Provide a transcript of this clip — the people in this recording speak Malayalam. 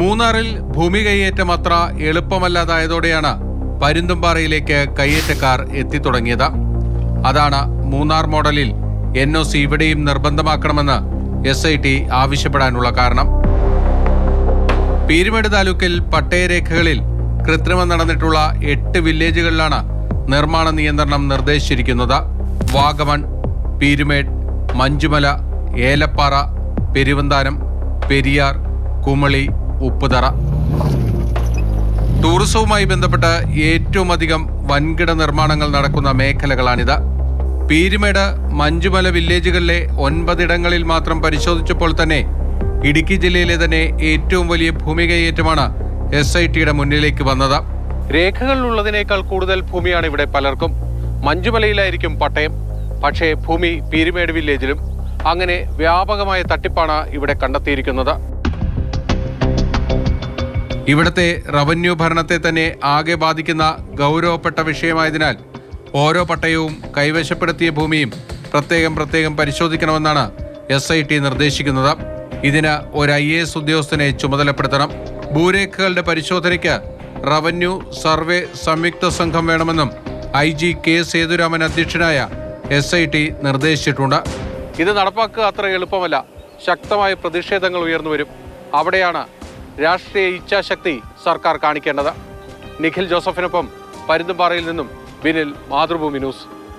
മൂന്നാറിൽ ഭൂമി കൈയേറ്റം അത്ര എളുപ്പമല്ലാതായതോടെയാണ് പരുന്തുംപാറയിലേക്ക് കൈയേറ്റക്കാർ എത്തിത്തുടങ്ങിയത്. അതാണ് മൂന്നാർ മോഡലിൽ എൻ ഒ സി ഇവിടെയും നിർബന്ധമാക്കണമെന്ന് എസ് ഐ ടി ആവശ്യപ്പെടാനുള്ള കാരണം. പീരുമേട് താലൂക്കിൽ പട്ടയരേഖകളിൽ കൃത്രിമം നടന്നിട്ടുള്ള എട്ട് വില്ലേജുകളിലാണ് നിർമ്മാണ നിയന്ത്രണം നിർദ്ദേശിച്ചിരിക്കുന്നത്. വാഗമൺ പീരുമേട് മഞ്ചുമല ഏലപ്പാറ പെരുവന്താനം പെരിയാർ കുമളി ഉപ്പുതറ. ടൂറിസവുമായി ബന്ധപ്പെട്ട് ഏറ്റവും അധികം വൻകിട നിർമ്മാണങ്ങൾ നടക്കുന്ന മേഖലകളാണിത്. പീരുമേട് മഞ്ചുമല വില്ലേജുകളിലെ ഒൻപതിടങ്ങളിൽ മാത്രം പരിശോധിച്ചപ്പോൾ തന്നെ ഇടുക്കി ജില്ലയിലെ തന്നെ ഏറ്റവും വലിയ ഭൂമി കൈയേറ്റമാണ് എസ് ഐ ടിയുടെ മുന്നിലേക്ക് വന്നത്. രേഖകളിലുള്ളതിനേക്കാൾ കൂടുതൽ ഭൂമിയാണ് ഇവിടെ പലർക്കും. മഞ്ചുമലയിലായിരിക്കും പട്ടയം. പക്ഷേ ഭൂമി പീരുമേട് വില്ലേജിലും അങ്ങനെ വ്യാപകമായ തട്ടിപ്പാണ് ഇവിടെ കണ്ടെത്തിയിരിക്കുന്നത്. ഇവിടുത്തെ റവന്യൂ ഭരണത്തെ തന്നെ ആകെ ബാധിക്കുന്ന ഗൗരവപ്പെട്ട വിഷയമായതിനാൽ ഓരോ പട്ടയവും കൈവശപ്പെടുത്തിയ ഭൂമിയും പ്രത്യേകം പ്രത്യേകം പരിശോധിക്കണമെന്നാണ് എസ് ഐ ടി നിർദ്ദേശിക്കുന്നത്. ഇതിന് ഒരു ഐ എ എസ് ഉദ്യോഗസ്ഥനെ ചുമതലപ്പെടുത്തണം. ഭൂരേഖകളുടെ പരിശോധനയ്ക്ക് റവന്യൂ സർവേ സംയുക്ത സംഘം വേണമെന്നും ഐ ജി കെ സേതുരാമൻ അധ്യക്ഷനായ എസ് ഐ ടി നിർദ്ദേശിച്ചിട്ടുണ്ട്. ഇത് നടപ്പാക്കുക അത്ര എളുപ്പമല്ല. ശക്തമായ പ്രതിഷേധങ്ങൾ ഉയർന്നു വരും. അവിടെയാണ് രാഷ്ട്രീയ ഇച്ഛാശക്തി സർക്കാർ കാണിക്കേണ്ടത്. നിഖിൽ ജോസഫിനൊപ്പം പരുന്തുംപാറയിൽ നിന്നും ബിനിൽ മാതൃഭൂമി ന്യൂസ്.